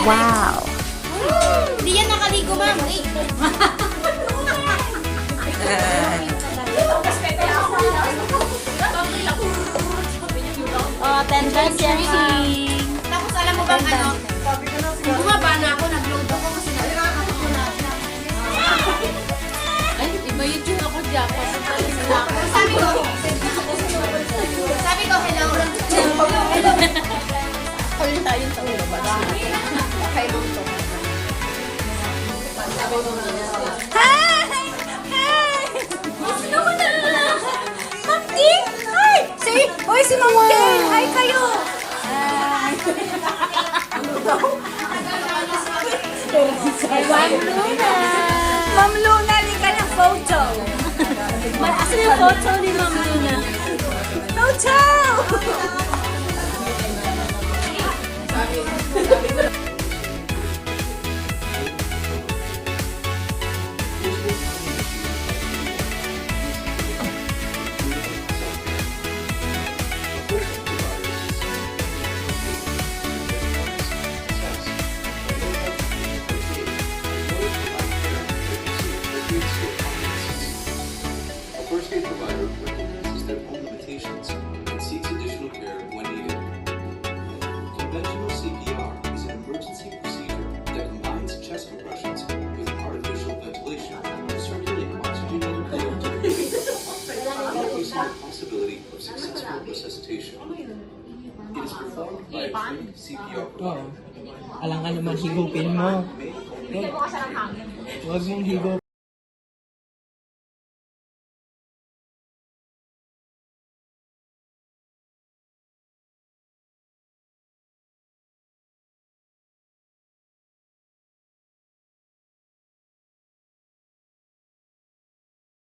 Wow. Hindi yan nakaligo, ma'am. Eh. Oh, attendance yan. Tapos alam mo bang ano? Huli tayo sa ulo ba? Hi! Hi! Sino ba na? Ma'am Ting! Hi! Si, oy, si Ma'am Ting! Hi kayo! Hi! Ma'am Luna! Ma'am Luna, lika ng photo! Asan yung photo ni Ma'am Luna? Photo! First aid provider recognizes their own limitations and seeks additional care when needed. Conventional CPR is an emergency procedure that combines chest compressions with artificial ventilation to circulate oxygenated blood to the patient, increasing the possibility of successful resuscitation. It is performed by a trained CPR provider. Alam ka naman higupin mo. Huwag mong higupin.